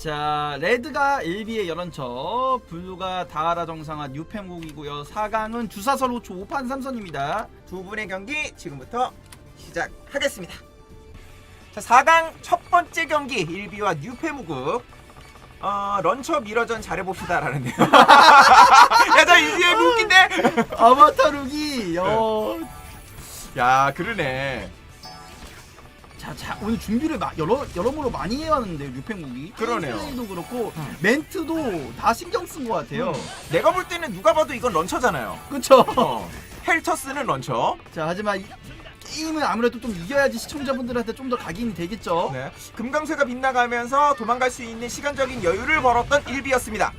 자 레드가 일비의 열언처 블루가 다하라 정상화 뉴페목이고요 4강은 주사설 5초 5판 3선입니다 두 분의 경기 지금부터 시작하겠습니다. 자, 4강 첫 번째 경기 1비와 뉴페무국. 어, 런처 미러전 잘해봅시다 라는데요. 야, 나 이게 웃긴데? 아바타 룩이 어... 야, 그러네. 자, 자 오늘 준비를 마, 여러 여러모로 많이 해왔는데요 뉴페목이 그러네요. 플레이도 그렇고 음. 멘트도 다 신경 쓴 것 같아요 내가 볼 때는 누가 봐도 이건 런처잖아요. 그쵸? 어. 헬처스는 런처. 자 하지만 이, 게임은 아무래도 좀 이겨야지 시청자분들한테 좀 더 각인이 되겠죠 네. 금강쇠가 빗나가면서 도망갈 수 있는 시간적인 여유를 벌었던 1비였습니다.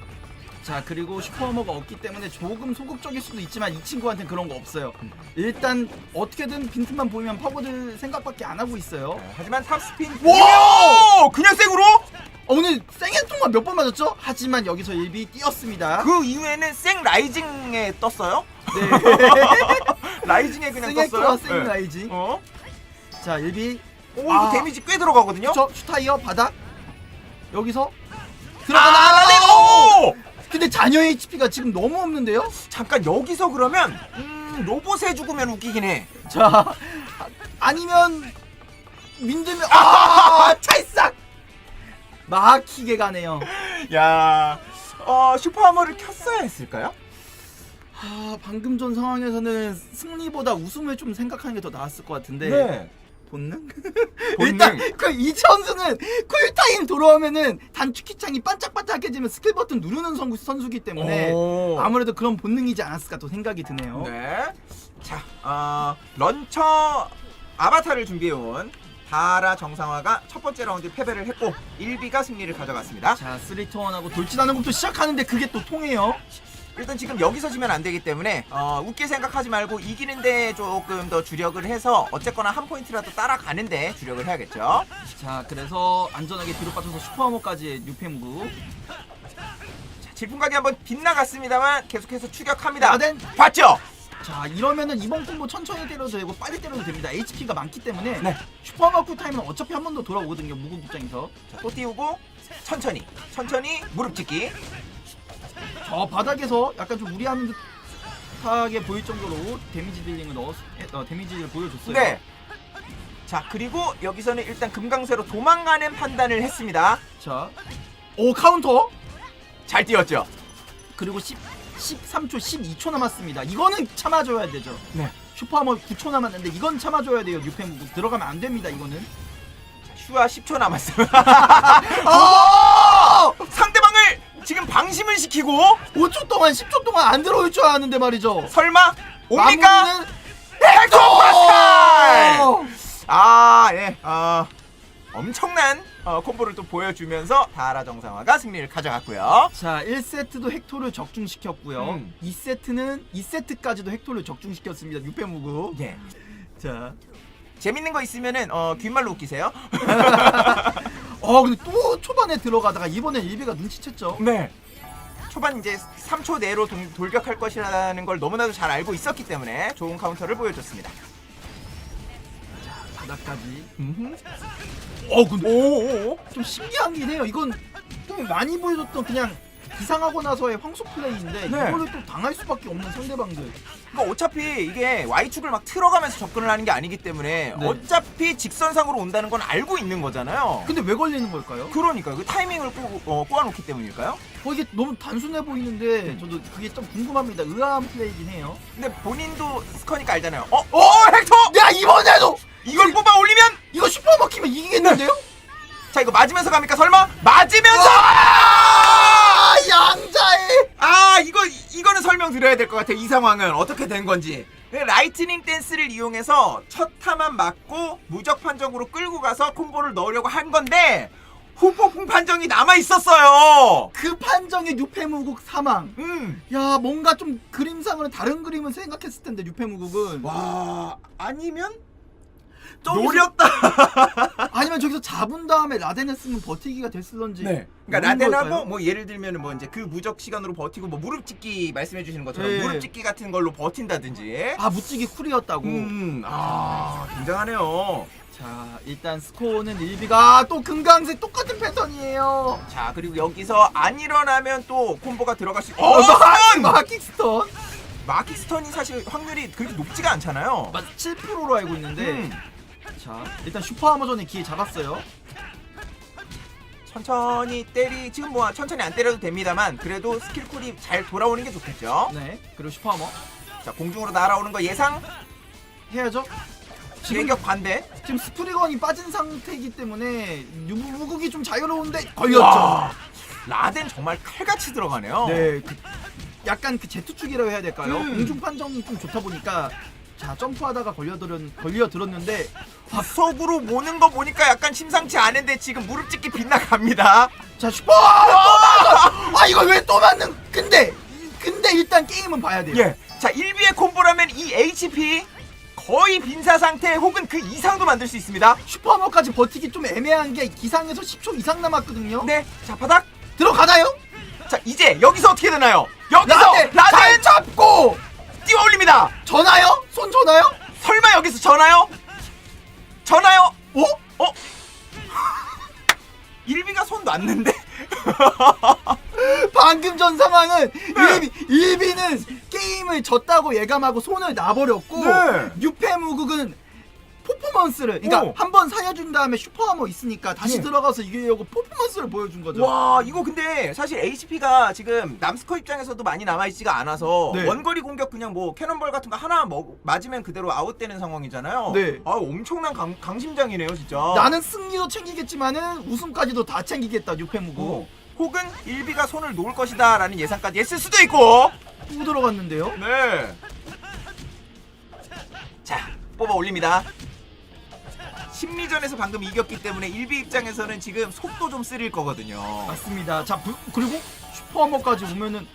자 그리고 슈퍼워머가 없기 때문에 조금 소극적일 수도 있지만 이 친구한테는 그런 거 없어요 일단 어떻게든 빈틈만 보이면 파고들 생각밖에 안 하고 있어요 네, 하지만 탑스핀. 와! 오! 그냥 생으로? 어, 오늘 생애통만 몇 번 맞았죠? 하지만 여기서 일비 뛰었습니다 그 이후에는 생 라이징에 떴어요? 네 라이징에 그냥 떴어요? 생라이징 어? 자 일비 오, 이거 아. 데미지 꽤 들어가거든요? 저 슈타이어 바닥 여기서 아, 들어가나 네, 오! 근데 자녀 HP가 지금 너무 없는데요? 잠깐 여기서 그러면 음, 로봇에 죽으면 웃기긴 해. 자 아, 아니면 민들면 아 찰싹 막히게 가네요 야, 어 슈퍼하머를 켰어야 했을까요? 아 방금 전 상황에서는 승리보다 웃음을 좀 생각하는 게 더 나았을 것 같은데 네. 본능? 본능. 일단 그 이천수는 쿨타임 돌아오면은 단축키창이 반짝반짝해지면 스킬 버튼 누르는 선수, 선수기 때문에 오. 아무래도 그런 본능이지 않았을까 또 생각이 드네요. 네. 자, 어, 런처 아바타를 준비해온 다라 정상화가 첫 번째 라운드 패배를 했고 1비가 승리를 가져갔습니다. 자 쓰리톤하고 돌진하는 것도 시작하는데 그게 또 통해요. 일단 지금 여기서 지면 안 되기 때문에 어, 웃길 생각하지 말고 이기는데 조금 더 주력을 해서 어쨌거나 한 포인트라도 따라가는데 주력을 해야겠죠. 자 그래서 안전하게 뒤로 빠져서 슈퍼하머까지 뉴페무구. 자, 질풍가게 한번 빗나갔습니다만 계속해서 추격합니다. 나덴 봤죠? 자 이러면은 이번 콤보 천천히 때려도 되고 빨리 때려도 됩니다. HP가 많기 때문에 네. 슈퍼하머 쿨타임은 어차피 한 번 더 돌아오거든요. 무국 입장에서. 자, 또 띄우고 천천히 천천히 무릎 찍기. 저 바닥에서 약간 좀 무리하는 듯하게 보일 정도로 데미지 딜링을 넣었 어, 데미지를 보여줬어요. 네. 자 그리고 여기서는 일단 금강쇠로 도망가는 판단을 했습니다. 자, 오 카운터 잘 뛰었죠. 그리고 10, 13초, 12초 남았습니다. 이거는 참아줘야 되죠. 네. 슈퍼하머 9초 남았는데 이건 참아줘야 돼요. 뉴페무구 들어가면 안 됩니다. 이거는. 슈아 10초 남았어요. 어! 상대방을 지금 방심을 시키고 5초 동안, 10초 동안 안 들어올 줄 알았는데 말이죠. 설마 옵니까? 마무리는 헥토파스칼! 어! 아 예. 어, 엄청난 어, 콤보를 또 보여주면서 다라 정상화가 승리를 가져갔고요. 자, 1세트도 헥토를 적중시켰고요. 음. 2세트는 2세트까지도 헥토를 적중시켰습니다. 뉴페무구. 예. 자, 재밌는 거 있으면은 어, 귓말로 웃기세요. 어 근데 또 초반에 들어가다가 이번에 일비가 눈치챘죠. 네. 초반 이제 3초 내로 동- 돌격할 것이라는 걸 너무나도 잘 알고 있었기 때문에 좋은 카운터를 보여줬습니다. 바닥까지. 어 근데 오오오. 좀 신기하긴 해요. 이건 좀 많이 보여줬던 그냥 기상하고 나서의 황소 플레이인데 네. 이걸로 또 당할 수밖에 없는 상대방들. 그러니까 어차피 이게 Y축을 막 틀어가면서 접근을 하는 게 아니기 때문에 네. 어차피 직선상으로 온다는 건 알고 있는 거잖아요. 근데 왜 걸리는 걸까요? 그러니까 그 타이밍을 꼬, 어, 꼬아놓기 때문일까요? 어 이게 너무 단순해 보이는데 저도 그게 좀 궁금합니다. 의아한 플레이긴 해요. 근데 본인도 스커니까 알잖아요. 어? 어 헥터! 야 이번에도 이걸 뽑아 올리면 이거 슈퍼 먹히면 이기겠는데요? 자 이거 맞으면서 갑니까 설마? 맞으면서! 아 양자의 아 이거 이거는 설명드려야 될 것 같아요 이 상황은 어떻게 된 건지 네, 라이트닝 댄스를 이용해서 첫 타만 맞고 무적 판정으로 끌고 가서 콤보를 넣으려고 한 건데 후폭풍 판정이 남아 있었어요. 그 판정의 뉴페무국 사망. 음. 야 뭔가 좀 그림상으로는 다른 그림을 생각했을 텐데 뉴페무국은 와 아니면 저기서- 노렸다. 아니면 저기서 잡은 다음에 라덴을 쓰면 버티기가 됐을런지. 네. 그러니까 라덴하고? 뭐 예를 들면은 뭐 이제 그 무적 시간으로 버티고 뭐 무릎 찍기 말씀해 주시는 것처럼 네. 무릎 찍기 같은 걸로 버틴다든지. 아 무찌기 쿨이었다고. 음, 아, 굉장하네요. 자 일단 스코어는 일비가 또 금강색 똑같은 패턴이에요. 자, 그리고 여기서 안 일어나면 또 콤보가 들어갈 수. 어, 어, 스턴! 마키스턴. 마키스턴이 사실 확률이 그렇게 높지가 않잖아요. 맞 7%로 알고 있는데. 음, 자 일단 슈퍼 하머전의 기회 잡았어요. 천천히 때리 지금 뭐 천천히 안 때려도 됩니다만 그래도 스킬 쿨이 잘 돌아오는 게 좋겠죠. 네 그리고 슈퍼 하머 자, 공중으로 날아오는 거 예상. 해야죠. 지금 진격 반대. 지금 스프리건이 빠진 상태이기 때문에 무국이 좀 자유로운데 걸렸죠. 와, 라덴 정말 칼같이 들어가네요. 네, 그 약간 그 제트축이라고 해야 될까요? 음. 공중 판정이 좀 좋다 보니까 자 점프하다가 걸려들었 걸려들었는데 속으로 모는 거 보니까 약간 심상치 않은데 지금 무릎 찍기 빗나갑니다. 자 슈퍼 아, 아 이걸 왜 또 맞는? 근데 근데 일단 게임은 봐야 돼요. 예. 자, 1비의 콤보라면 이 HP 거의 빈사 상태 혹은 그 이상도 만들 수 있습니다. 슈퍼머까지 버티기 좀 애매한 게 기상에서 10초 이상 남았거든요. 네. 자, 바닥. 들어가나요? 자, 이제 여기서 어떻게 되나요? 여기서 라덴 라덴 잘 잡고 뛰어 올립니다. 전화요? 손 전화요? 설마 여기서 전화요? 전화요? 어? 어? 1비가 손 놨는데? 방금 전 상황은 네. 일비, 일비는 게임을 졌다고 예감하고 손을 놔버렸고 네. 유페무국은 퍼포먼스를 그러니까 오. 한번 살려준 다음에 슈퍼하머 있으니까 다시 네. 들어가서 이기려고 퍼포먼스를 보여준 거죠. 와 이거 근데 사실 HP가 지금 남스커 입장에서도 많이 남아있지가 않아서 네. 원거리 공격 그냥 뭐 캐논볼 같은 거 하나 먹, 맞으면 그대로 아웃되는 상황이잖아요 네. 아 엄청난 강, 강심장이네요 진짜 나는 승리도 챙기겠지만은 우승까지도 다 챙기겠다 유페무국. 어. 혹은 일비가 손을 놓을 것이다 라는 예상까지 했을 수도 있고 또 들어갔는데요. 네. 자 뽑아 올립니다 심리전에서 방금 이겼기 때문에 일비 입장에서는 지금 속도 좀 쓰릴 거거든요 맞습니다. 자 부- 그리고 슈퍼하머까지 오면은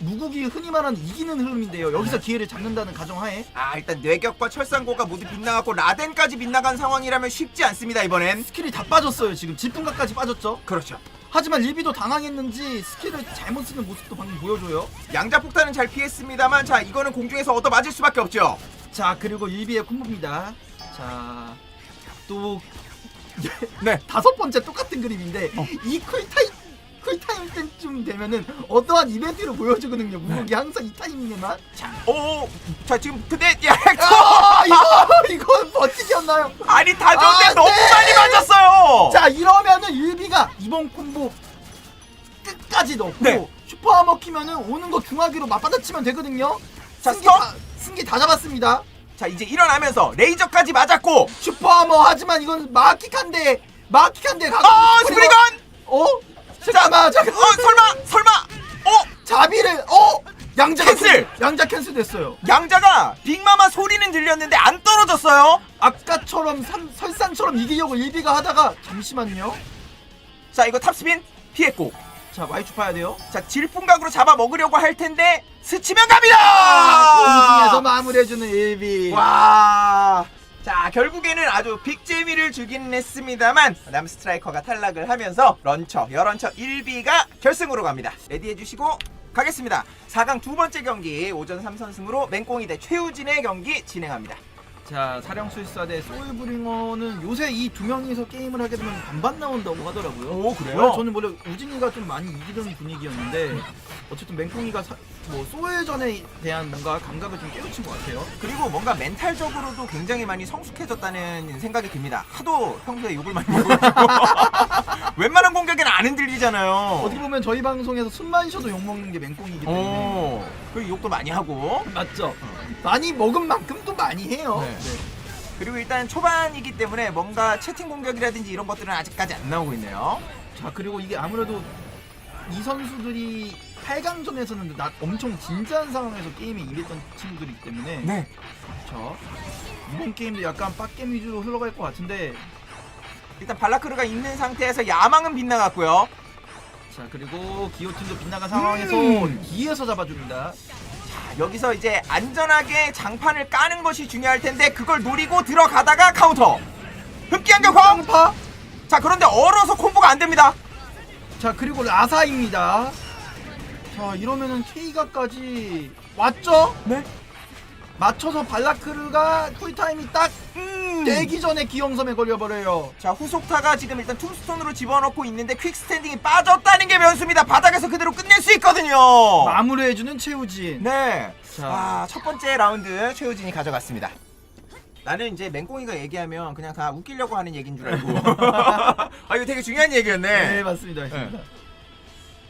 무국이 흔히 말하는 이기는 흐름인데요. 여기서 기회를 잡는다는 가정하에 아 일단 뇌격과 철상고가 모두 빗나갔고 라덴까지 빗나간 상황이라면 쉽지 않습니다 이번엔 스킬이 다 빠졌어요. 지금 질풍각까지 빠졌죠. 그렇죠 하지만 리비도 당황했는지 스킬을 잘못 쓰는 모습도 방금 보여줘요. 양자 폭탄은 잘 피했습니다만 자 이거는 공중에서 얻어 맞을 수밖에 없죠 자 그리고 일비의 콤보입니다. 자 또 네 다섯 번째 똑같은 그림인데 어. 이 쿨타임 쿨타임 때쯤 되면은 어떠한 이벤트를 보여주거든요. 무국이 항상 이 타이밍에만. 오, 자 지금 근데 야, 아 이거 이거 버티기였나요? 아니 다 좋은데 아, 너무 네. 많이 맞았어요 자 이러면은 일비가 이번 콤보 끝까지 넣고 네. 슈퍼하머 키면은 오는 거 중화기로 맞받아치면 되거든요. 자, 승기 스톱. 다, 승기 다 잡았습니다. 자 이제 일어나면서 레이저까지 맞았고 슈퍼하머 하지만 이건 마키칸데 마키칸데 가고 어 스프리건 어? 잠깐만 자, 잠깐 어 설마 설마 어 자비를 어 양자가 캔슬! 양자 캔슬 됐어요. 양자가 빅마마 소리는 들렸는데 안 떨어졌어요 아까처럼 삼- 설상처럼 이기려고 일비가 하다가 잠시만요. 자 이거 탑스핀 피했고 자 마이추 파야 돼요. 자 질풍각으로 잡아 먹으려고 할 텐데 스치면 아, 갑니다 공중에서 마무리해주는 일비. 와. 자 결국에는 아주 빅재미를 주긴 했습니다만 남 스트라이커가 탈락을 하면서 런처 여런처 1비가 결승으로 갑니다 레디해 주시고 가겠습니다 4강 두 번째 경기 오전 3선승으로 맹꽁이 대 최우진의 경기 진행합니다 자 사령 술사 대 소울브링어는 요새 이 두 명이서 게임을 하게 되면 반반 나온다고 하더라고요. 오 원래 저는 원래 우진이가 좀 많이 이기던 분위기였는데 어쨌든 맹꽁이가 사- 뭐 소울전에 대한 뭔가 감각을 좀 깨우친 것 같아요. 그리고 뭔가 멘탈적으로도 굉장히 많이 성숙해졌다는 생각이 듭니다 하도 평소에 욕을 많이 먹어가지고 웬만한 공격에는 안 흔들리잖아요 어떻게 보면 저희 방송에서 숨만 쉬어도 욕 먹는 게 맹꽁이기 때문에 오, 그리고 욕도 많이 하고 맞죠. 많이 먹은 만큼 또 많이 해요. 네. 그리고 일단 초반이기 때문에 뭔가 채팅 공격이라든지 이런 것들은 아직까지 안 나오고 있네요. 자 그리고 이게 아무래도 이 선수들이 8강전에서는 나 엄청 진지한 상황에서 게임에 임했던 친구들이기 때문에 네. 자 이번 게임도 약간 빡겜 위주로 흘러갈 것 같은데 일단 발라크르가 있는 상태에서 야망은 빗나갔고요. 자 그리고 기호팀도 빗나간 상황에서 음. 뒤에서 잡아줍니다 자, 여기서 이제 안전하게 장판을 까는 것이 중요할 텐데 그걸 노리고 들어가다가 카운터. 흡기한 격화. 파. 자 그런데 얼어서 콤보가 안 됩니다. 자 그리고 라사입니다. 자 이러면은 케이가까지 왔죠? 네. 맞춰서 발라크르가 쿨타임이 딱 음. 되기 전에 기영섬에 걸려버려요. 자 후속타가 지금 일단 툼스톤으로 집어넣고 있는데 퀵스탠딩이 빠졌다는 게 변수입니다. 바닥에서 그대로 끝낼 수 있거든요. 마무리해주는 최우진. 네. 자. 아, 첫 번째 라운드 최우진이 가져갔습니다. 나는 이제 맹꽁이가 얘기하면 그냥 다 웃기려고 하는 얘기인 줄 알고. 아, 이거 되게 중요한 얘기였네. 네, 맞습니다. 맞습니다.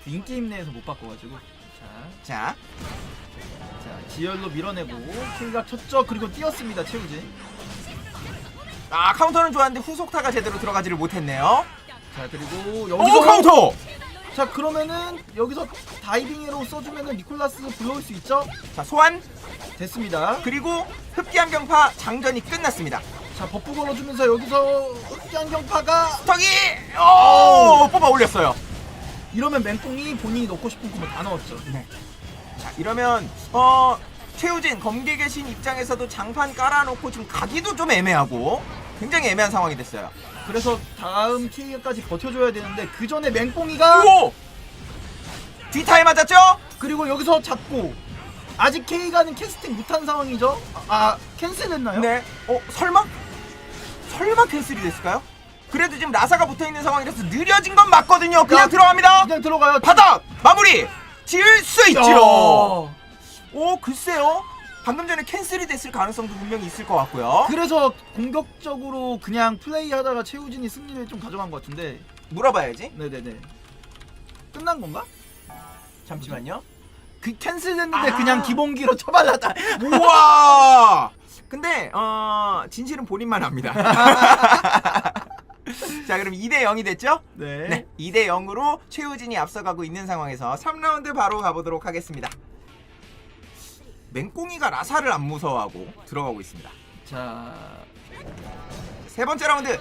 인게임 내에서 못 바꿔가지고. 자, 자, 자 지열로 밀어내고 케이가 쳤죠. 그리고 뛰었습니다. 최우진. 아, 카운터는 좋았는데 후속타가 제대로 들어가지를 못했네요. 자 그리고 오, 여기서 카운터! 자 그러면은 여기서 다이빙으로 써주면은 니콜라스 불러올 수 있죠? 자, 소환, 됐습니다. 그리고 흡기암 경파 장전이 끝났습니다. 자 버프 걸어주면서 여기서 흑장경파가 스턱이, 오, 뽑아 올렸어요. 이러면 맹꽁이 본인이 넣고 싶은 콤보 다 넣었죠. 자, 이러면, 어, 최우진, 검게 계신 입장에서도 장판 깔아놓고 지금 가기도 좀 애매하고, 굉장히 애매한 상황이 됐어요. 그래서 다음 K까지 버텨줘야 되는데 그 전에 맹꽁이가 오! 뒤타에 맞았죠? 그리고 여기서 잡고 아직 K가는 캐스팅 못한 상황이죠. 아 캔슬했나요? 네. 어, 설마? 설마 캔슬이 됐을까요? 그래도 지금 라사가 붙어 있는 상황이라서 느려진 건 맞거든요. 그냥 야, 들어갑니다. 그냥 들어가요. 바닥 마무리 지을 수 있지요. 야. 오, 글쎄요. 방금 전에 캔슬이 됐을 가능성도 분명히 있을 것 같고요. 그래서 공격적으로 그냥 플레이하다가 최우진이 승리를 좀 가져간 것 같은데. 물어봐야지. 네네네. 끝난 건가? 잠시만요. 그 캔슬했는데 아. 그냥 기본기로 처발랐다. 우와! 근데 어, 진실은 본인만 압니다. 자, 그럼 2대 0이 됐죠? 네. 네, 2대 0으로 최우진이 앞서가고 있는 상황에서 3라운드 바로 가보도록 하겠습니다. 맹꽁이가 라사를 안 무서워하고 들어가고 있습니다. 자, 세 번째 라운드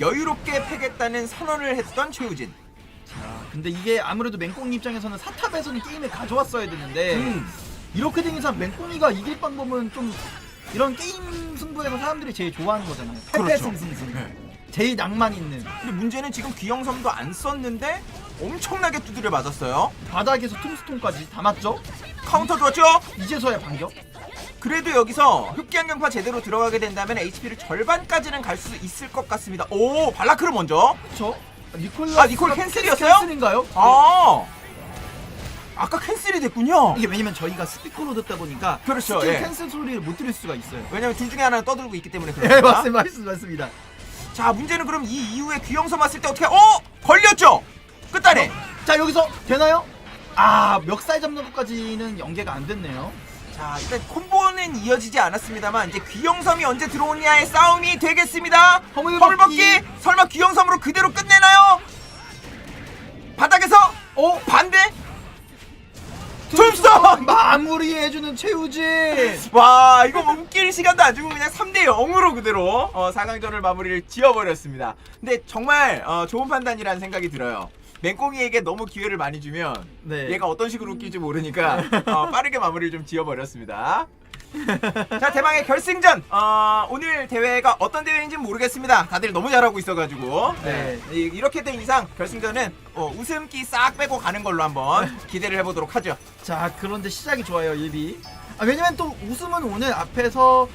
여유롭게 패겠다는 선언을 했던 최우진. 자, 근데 이게 아무래도 맹꽁이 입장에서는 사탑에서는 게임을 가져왔어야 되는데 음. 이렇게 된 이상 맹꽁이가 이길 방법은 좀 이런 게임 승부에서 사람들이 제일 좋아하는 거잖아요. 그렇죠. 패패 승승승. 네. 제일 낭만 있는 근데 문제는 지금 귀영섬도 안 썼는데 엄청나게 두드려 맞았어요. 바닥에서 툼스톤까지 다 맞죠? 카운터 좋았죠? 이제서야 반격. 그래도 여기서 흡기안경파 제대로 들어가게 된다면 HP를 절반까지는 갈 수 있을 것 같습니다. 오 발라크를 먼저. 그렇죠? 니콜 아, 니콜 캔슬이었어요? 캔슬인가요? 아 아까 캔슬이 됐군요. 이게 왜냐면 저희가 스피커로 듣다 보니까 그렇죠, 스킬 예. 캔슬 소리를 못 들을 수가 있어요. 왜냐면 둘 중에 하나는 떠들고 있기 때문에 네, 그렇습니다. 맞습니다. 맞습니다. 맞습니다. 자 문제는 그럼 이 이후에 귀영섬 왔을 때 어떻게? 어 걸렸죠. 끝단에. 자, 여기서 되나요? 아, 멱살 잡는 것까지는 연계가 안 됐네요. 자 일단 콤보는 이어지지 않았습니다만 이제 귀영섬이 언제 들어오냐의 싸움이 되겠습니다. 허물 벗기. 허물벗기 설마 귀영섬으로 그대로 끝내나요? 바닥에서 어? 반대. 툼스톤! 마무리해주는 최우진. 와 이거 뭐 웃길 시간도 안 주고 그냥 3대 0으로 그대로 어, 4강전을 마무리를 지어버렸습니다. 근데 정말 어, 좋은 판단이라는 생각이 들어요. 맹꽁이에게 너무 기회를 많이 주면 네. 얘가 어떤 식으로 웃길지 모르니까 어, 빠르게 마무리를 좀 지어버렸습니다. 자 대망의 결승전 어, 오늘 대회가 어떤 대회인지 는 모르겠습니다. 다들 너무 잘하고 있어가지고 네. 이- 이렇게 된 이상 결승전은 어, 웃음기 싹 빼고 가는 걸로 한번 기대를 해보도록 하죠. 자, 그런데 시작이 좋아요, 일비. 아, 왜냐면 또 웃음은 오늘 앞에서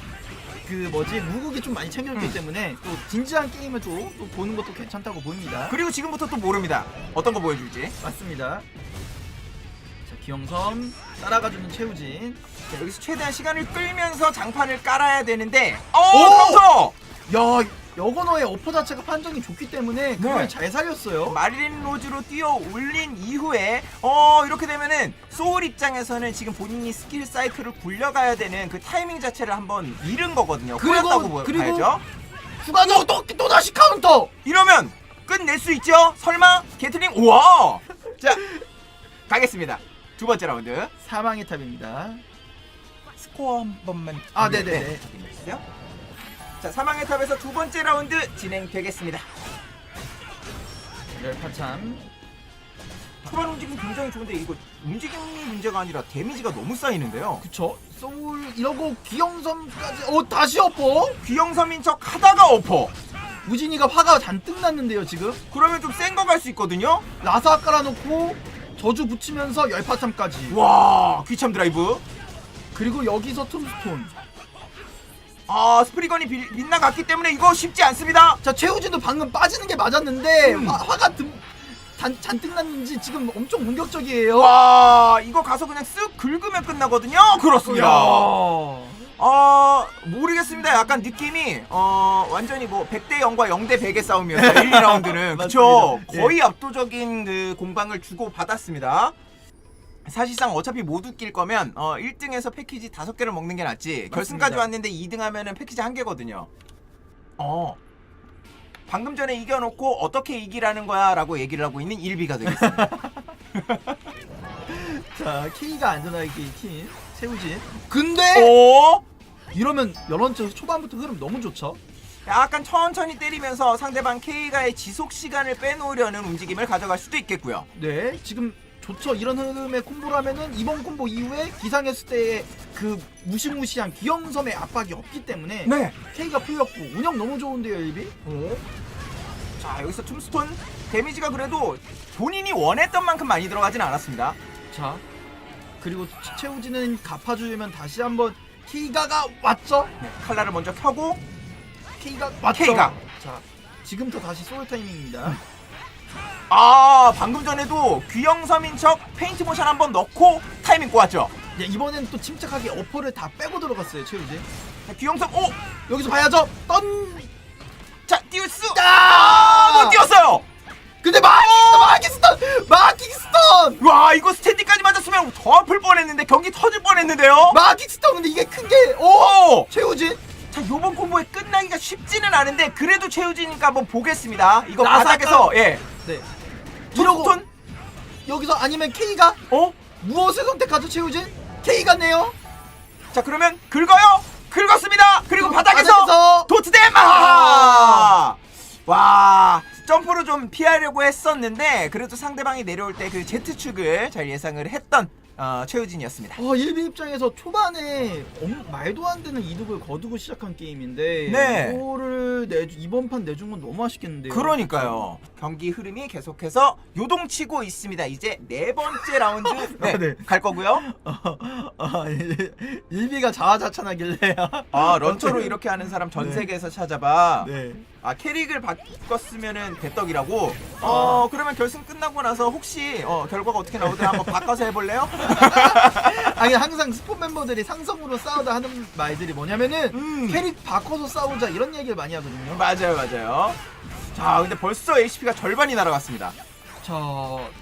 그 뭐지 무국이 좀 많이 챙겨줬기 음. 때문에 또 진지한 게임을 또, 또 보는 것도 괜찮다고 보입니다. 그리고 지금부터 또 모릅니다. 어떤 거 보여줄지. 맞습니다. 자, 기영섬 따라가주는 최우진. 자, 여기서 최대한 시간을 끌면서 장판을 깔아야 되는데 어 야, 여건어의 어퍼 자체가 판정이 좋기 때문에 그걸 네. 잘 살렸어요. 마릴린 로즈로 뛰어 올린 이후에 어 이렇게 되면은 소울 입장에서는 지금 본인이 스킬 사이클을 굴려가야 되는 그 타이밍 자체를 한번 잃은 거거든요. 그리고- 봐야죠. 추가로 또, 또 다시 카운터. 이러면 끝낼 수 있죠? 설마 게틀링 우와 자 가겠습니다. 두 번째 라운드 사망의 탑입니다. 스코어 한 번만 아, 네네네. 확인해주세요. 자 사망의 탑에서 두 번째 라운드 진행되겠습니다. 열파참. 초반 움직임 굉장히 좋은데 이거 움직임이 문제가 아니라 데미지가 너무 쌓이는데요. 그쵸 소울 이러고 귀영섬까지 어 다시 엎어 귀영섬인 척 하다가 엎어. 우진이가 화가 잔뜩 났는데요 지금 그러면 좀 센 거 갈 수 있거든요. 라사 깔아놓고 저주 붙이면서 열파참까지 와 귀참 드라이브. 그리고 여기서 툼스톤 아 스프리건이 빗- 빗나갔기 때문에 이거 쉽지 않습니다. 자 최우진도 방금 빠지는 게 맞았는데 음. 화, 화가 듬, 잔, 잔뜩 났는지 지금 엄청 공격적이에요 와 이거 가서 그냥 쓱 긁으면 끝나거든요. 그렇습니다. 야. 어 모르겠습니다. 약간 느낌이 어 완전히 뭐 100대 0과 0대 100의 싸움이었어요. 1, 2라운드는 그쵸? 맞습니다. 예. 거의 압도적인 그 공방을 주고 받았습니다. 사실상 어차피 모두 낄 거면 어 1등에서 패키지 5개를 먹는 게 낫지. 결승까지 맞습니다. 왔는데 2등 하면은 패키지 1개거든요. 어. 방금 전에 이겨놓고 어떻게 이기라는 거야 라고 얘기를 하고 있는 일비가 되겠습니다. 자 K가 안전하게 팀 최우진 근데 오! 이러면 연원체 초반부터 흐름 너무 좋죠 약간 천천히 때리면서 상대방 K가의 지속 시간을 빼놓으려는 움직임을 가져갈 수도 있겠고요. 네 지금 좋죠 이런 흐름의 콤보라면은 이번 콤보 이후에 기상했을 때의 그 무시무시한 귀염섬의 압박이 없기 때문에 네. K가 풀렸고 운영 너무 좋은데요 일비 자 여기서 툼스톤 데미지가 그래도 본인이 원했던 만큼 많이 들어가진 않았습니다. 자 그리고 최- 최우진은 갚아주려면 다시 한번 K가가 왔죠 네, 칼라를 먼저 켜고 K가 왔죠 K가. 자 지금부터 다시 소울 타이밍입니다 아 방금 전에도 귀영섬인 척 페인트 모션 한번 넣고 타이밍 꼬았죠. 야, 이번엔 또 침착하게 어퍼를 다 빼고 들어갔어요 최우진 자, 귀영섬 오! 여기서 봐야죠 떤자 수! 아! 못 띄웠어요! 근데 마킹스턴 마킹스턴 마킹스턴 와 이거 스탠딩까지 맞았으면 더 아플 뻔했는데 경기 터질 뻔했는데요? 마킹스턴 근데 이게 큰게 오! 오! 최우진 자 요번 콤보에 끝나기가 쉽지는 않은데 그래도 최우진이니까 한번 보겠습니다. 이거. 바닥에서 예. 네 이러고 톱스톤? 여기서 아니면 K가 어? 무엇을 선택하죠 최우진? K가 네요 자 그러면 긁어요 긁었습니다 그리고 바닥에서, 바닥에서 도트댐 아! 와 점프로 좀 피하려고 했었는데 그래도 상대방이 내려올 때 그 Z축을 잘 예상을 했던 어, 최우진이었습니다 어, 일비 입장에서 초반에 엄- 말도 안 되는 이득을 거두고 시작한 게임인데 네. 이거를 내주, 이번 판 내준 건 너무 아쉽겠는데요. 그러니까요 경기 흐름이 계속해서 요동치고 있습니다 이제 네 번째 라운드 네, 네. 갈 거고요 아, 일- 일비가 자화자찬하길래 아 런처로 이렇게 하는 사람 전 네. 세계에서 찾아봐 네. 아 캐릭을 바꿨으면은 대떡이라고 어 그러면 결승 끝나고 나서 혹시 어 결과가 어떻게 나오더라 한번 바꿔서 해볼래요? 아니 항상 스폰 멤버들이 상성으로 싸우다 하는 말들이 뭐냐면은 음. 캐릭 바꿔서 싸우자 이런 얘기를 많이 하거든요. 맞아요 맞아요 자 근데 벌써 HP가 절반이 날아갔습니다 자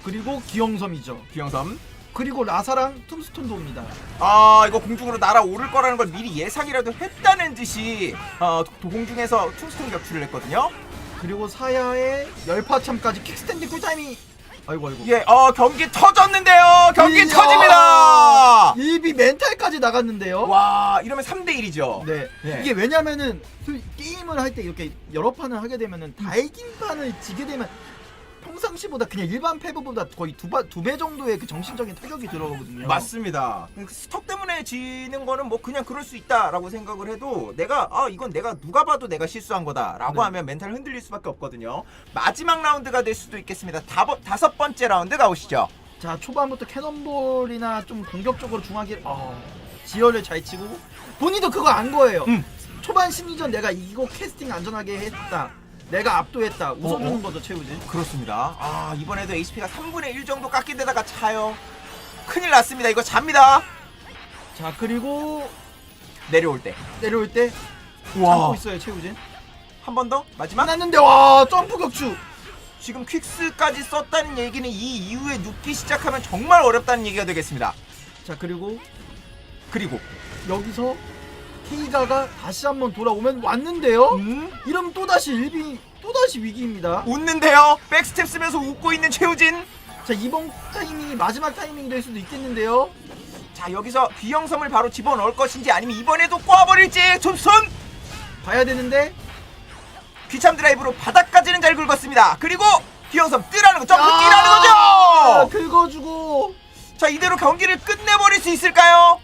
그리고 기영섬이죠. 기영섬 그리고 라사랑 툼스톤도 옵니다. 아 이거 공중으로 날아오를 거라는 걸 미리 예상이라도 했다는 듯이 어 도- 공중에서 퉁스톤 격추를 했거든요 그리고 사야의 열파참까지 킥스탠드 꿀타이밍. 아이고 아이고. 예, 어 경기 터졌는데요 경기 이야. 터집니다 일비 멘탈까지 나갔는데요. 와 이러면 3대 1이죠 네. 네. 이게 왜냐면은 그 게임을 할 때 이렇게 여러 판을 하게 되면은 다 이긴 판을 지게 되면 평상시보다 그냥 일반 패배보다 거의 두배 정도의 그 정신적인 타격이 들어가거든요. 맞습니다. 스톡 때문에 지는 거는 뭐 그냥 그럴 수 있다라고 생각을 해도 내가 아 이건 내가 누가 봐도 내가 실수한 거다라고 네. 하면 멘탈 흔들릴 수밖에 없거든요. 마지막 라운드가 될 수도 있겠습니다. 다버, 다섯 번째 라운드 가보시죠. 자 초반부터 캐논볼이나 좀 공격적으로 중하게 어, 지혈을 잘 치고 본인도 그거 안 거예요. 음. 초반 심리전 내가 이거 캐스팅 안전하게 했다. 내가 압도했다. 웃어주는 어, 어. 거죠 최우진. 그렇습니다. 아 이번에도 HP가 3분의 1 정도 깎인 데다가 차요. 큰일 났습니다. 이거 잡니다. 자 그리고 내려올 때. 내려올 때. 참고 있어요 최우진. 한 번 더 마지막. 만났는데 와 점프 격추. 지금 퀵스까지 썼다는 얘기는 이 이후에 눕기 시작하면 정말 어렵다는 얘기가 되겠습니다. 자 그리고 그리고 여기서 K가가 다시 한번 돌아오면 왔는데요. 음? 이러면 또 다시 일비 또 다시 위기입니다. 웃는데요. 백스텝 쓰면서 웃고 있는 최우진. 자 이번 타이밍이 마지막 타이밍이 될 수도 있겠는데요. 자 여기서 귀영섬을 바로 집어넣을 것인지 아니면 이번에도 꼬아버릴지 좀손 봐야 되는데 귀참 드라이브로 바닥까지는 잘 긁었습니다. 그리고 귀영섬 뜨라는 거 점프 아! 뛰라는 거죠. 아, 긁어주고 자 이대로 경기를 끝내버릴 수 있을까요?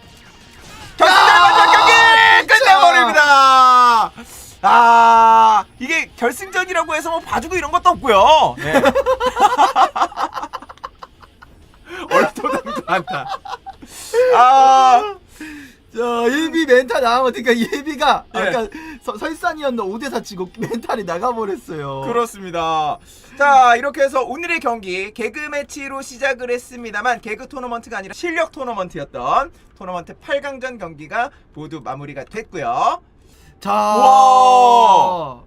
결승전 야! 마 끝내버립니다. 아 이게 결승전이라고 해서 뭐 봐주고 이런 것도 없고요. 네. 얼토당도 않다. 아 자 예비 멘탈 나가면 그러니까 예비가 예. 아까 서- 설산이었나 5대4 치고 멘탈이 나가버렸어요 그렇습니다. 자 이렇게 해서 오늘의 경기 개그 매치로 시작을 했습니다만 개그 토너먼트가 아니라 실력 토너먼트였던 토너먼트 8강전 경기가 모두 마무리가 됐고요. 자 우와.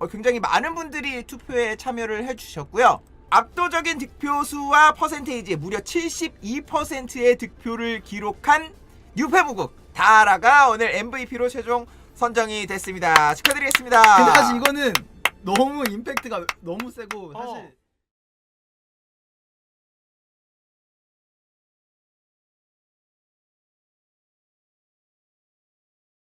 어, 굉장히 많은 분들이 투표에 참여를 해주셨고요. 압도적인 득표수와 퍼센테이지 무려 72%의 득표를 기록한 유패무국 다라가 오늘 MVP로 최종 선정이 됐습니다. 축하드리겠습니다. 근데 사실 이거는 너무 임팩트가 너무 세고 어. 사실